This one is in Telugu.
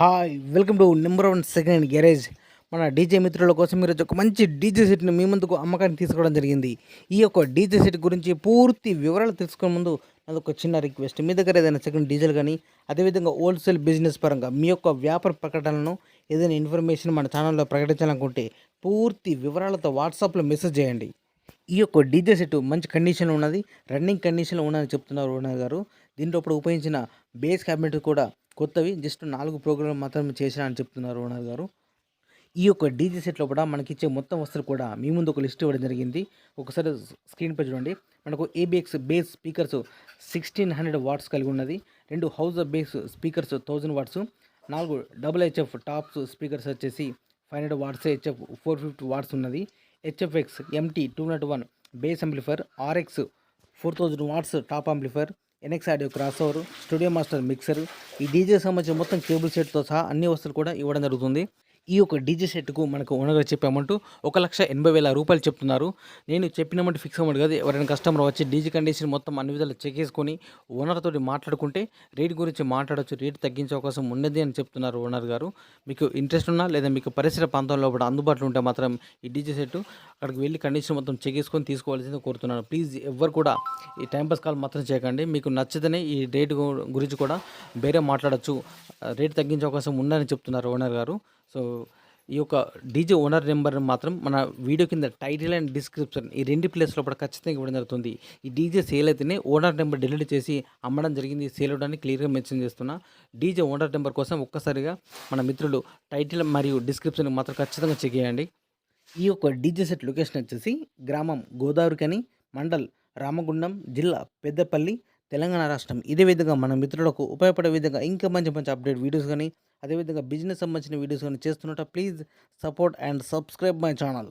Hi welcome to number one second hand garage. మన డీజే మిత్రుల కోసం మీరు ఒక మంచి డీజే సెట్ని మీ ముందుకు అమ్మకానికి తీసుకోవడం జరిగింది. ఈ యొక్క డీజే సెట్ గురించి పూర్తి వివరాలు తెలుసుకునే ముందు నాది ఒక చిన్న రిక్వెస్ట్. మీ దగ్గర ఏదైనా సెకండ్ డీజిల్ కానీ అదేవిధంగా హోల్సేల్ బిజినెస్ పరంగా మీ యొక్క వ్యాపార ప్రకటనలను ఏదైనా ఇన్ఫర్మేషన్ మన ఛానల్లో ప్రకటించాలనుకుంటే పూర్తి వివరాలతో వాట్సాప్లో మెసేజ్ చేయండి. ఈ యొక్క డీజే సెట్ మంచి కండిషన్లో ఉన్నది రన్నింగ్ కండిషన్లో ఉన్నదని చెప్తున్నారు ఓనర్ గారు. దీంట్లో ఇప్పుడు ఉపయోగించిన బేస్ క్యాబినెట్ కూడా కొత్తవి జస్ట్ నాలుగు ప్రోగ్రామ్ మాత్రమే చేసినా అని చెప్తున్నారు ఓనర్ గారు. ఈ యొక్క డీజే సెట్లో కూడా మనకి ఇచ్చే మొత్తం వస్తువులు కూడా మీ ముందు ఒక లిస్ట్ ఇవ్వడం జరిగింది. ఒకసారి స్క్రీన్ పై చూడండి. మనకు ABX bass speakers sixteen hundred watts కలిగి ఉన్నది. రెండు house bass speakers thousand watts నాలుగు డబుల్ హెచ్ఎఫ్ టాప్స్ స్పీకర్స్ వచ్చేసి five hundred watts HF four fifty watts ఉన్నది. HFX MT two naught one bass amplifier RX four thousand watts top amplifier NX audio cross over studio master mixer ఈ డీజే సంబంధించిన మొత్తం కేబుల్ సెట్తో సహా అన్ని వస్తువులు కూడా ఇవ్వడం జరుగుతుంది. ఈ యొక్క డీజే సెట్కు మనకు ఓనర్ చెప్పే అమౌంట్ ఒక లక్ష ఎనభై వేల రూపాయలు చెప్తున్నారు. నేను చెప్పిన అమౌంట్ ఫిక్స్ అమౌంట్ కాదు ఎవరైనా కస్టమర్ వచ్చి డీజే కండిషన్ మొత్తం అన్ని విధాలు చెక్ చేసుకొని ఓనర్ తోటి మాట్లాడుకుంటే రేట్ గురించి మాట్లాడొచ్చు రేట్ తగ్గించే అవకాశం ఉన్నది అని చెప్తున్నారు ఓనర్ గారు. మీకు ఇంట్రెస్ట్ ఉన్నా లేదా మీకు పరిసర ప్రాంతంలో కూడా అందుబాటులో ఉంటే మాత్రం ఈ డీజే సెట్ అక్కడికి వెళ్ళి కండిషన్ మొత్తం చెక్ చేసుకొని తీసుకోవాల్సింది కోరుతున్నాను. ప్లీజ్ ఎవ్వరు కూడా ఈ టైంపాస్ కాల్ మాత్రం చేయకండి. మీకు నచ్చితేనే ఈ రేటు గురించి కూడా వేరే మాట్లాడచ్చు. రేట్ తగ్గించే అవకాశం ఉందని చెప్తున్నారు ఓనర్ గారు. సో ఈ యొక్క డీజే ఓనర్ నెంబర్ మాత్రం మన వీడియో కింద టైటిల్ అండ్ డిస్క్రిప్షన్ ఈ రెండు ప్లేస్లో కూడా ఖచ్చితంగా ఇవ్వడం జరుగుతుంది. ఈ డీజే సేల్ అయితేనే ఓనర్ నెంబర్ డిలీట్ చేసి అమ్మడం జరిగింది. సేల్ అవడానికి క్లియర్గా మెన్షన్ చేస్తున్నా. డీజే ఓనర్ నెంబర్ కోసం ఒక్కసారిగా మన మిత్రులు టైటిల్ మరియు డిస్క్రిప్షన్ మాత్రం ఖచ్చితంగా చెక్ చేయండి. ఈ యొక్క డీజే సెట్ లొకేషన్ వచ్చేసి గ్రామం గోదావరికని మండల్ రామగుండం జిల్లా పెద్దపల్లి తెలంగాణ రాష్ట్రం ఇదే విధంగా మన మిత్రులకు ఉపయోగపడే విధంగా ఇంకా మంచి మంచి అప్డేట్ వీడియోస్ కానీ అదేవిధంగా బిజినెస్ సంబంధించిన వీడియోస్ కానీ చేస్తున్నట్టు please support and subscribe my channel